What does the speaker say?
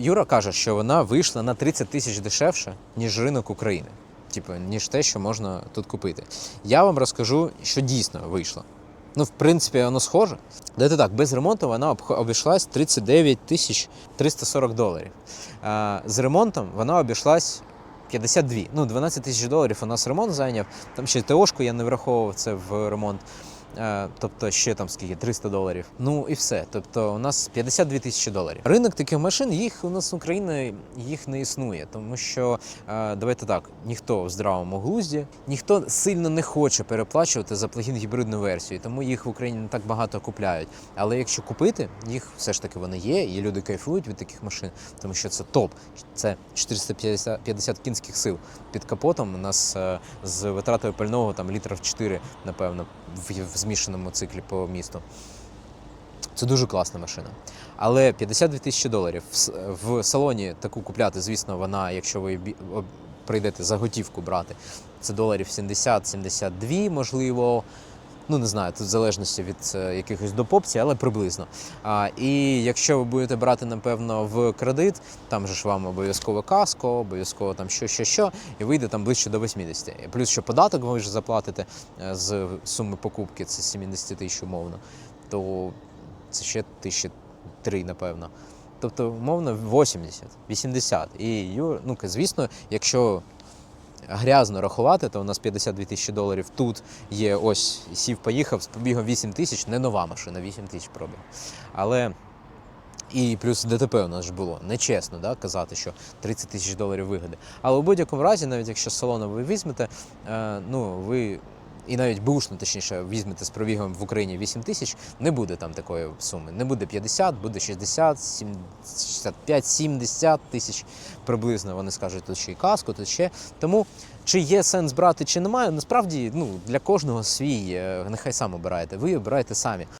Юра каже, що вона вийшла на 30 тисяч дешевше, ніж ринок України. Типу, ніж те, що можна тут купити. Я вам розкажу, що дійсно вийшло. Ну, в принципі, воно схоже. Дайте так, без ремонту вона обійшлась 39 тисяч 340 доларів. А, з ремонтом вона обійшлась 52. Ну, 12 тисяч доларів у нас ремонт зайняв. Там ще ТОшку я не враховував це в ремонт. Е, Тобто ще там скільки 300 доларів. Ну і все. Тобто у нас 52 тисячі доларів. Ринок таких машин їх у нас Україна їх не існує, тому що е, давайте так, ніхто в здравому глузді, ніхто сильно не хоче переплачувати за плагін гібридну версію, тому їх в Україні не так багато купляють. Але якщо купити, їх все ж таки вони є, і люди кайфують від таких машин, тому що це топ. Це 450 50 кінських сил під капотом. У нас е, з витратою пального там літрів 4, напевно, в, в змішаному циклі по місту. Це дуже класна машина. Але 52 тисячі доларів в, салоні таку купляти, звісно, вона, якщо ви прийдете за готівку брати, це доларів 70-72, можливо. Ну, не знаю, тут в залежності від е, якихось допопцій, але приблизно. А, і якщо ви будете брати, напевно, в кредит, там же ж вам обов'язково каско, обов'язково там що, що, що, і вийде там ближче до 80. Плюс що податок ви ж заплатите е, з суми покупки, це 70 тисяч умовно, то це ще тисячі три, напевно. Тобто, умовно, 80, 80. І, ну, звісно, якщо грязно рахувати, то у нас 52 тисячі доларів тут є ось сів, поїхав з побігом 8 тисяч, не нова машина, 8 тисяч пробіг. Але і плюс ДТП у нас ж було. Нечесно да, казати, що 30 тисяч доларів вигоди. Але у будь-якому разі, навіть якщо з салону ви візьмете, е, ну ви. І навіть бушно, точніше, візьмете з пробігом в Україні 8 тисяч, не буде там такої суми. Не буде 50, буде 60, 65, 70 тисяч приблизно. Вони скажуть, тут ще й каску, тут ще. Тому чи є сенс брати, чи немає, насправді ну, для кожного свій, е, нехай сам обираєте. Ви обираєте самі.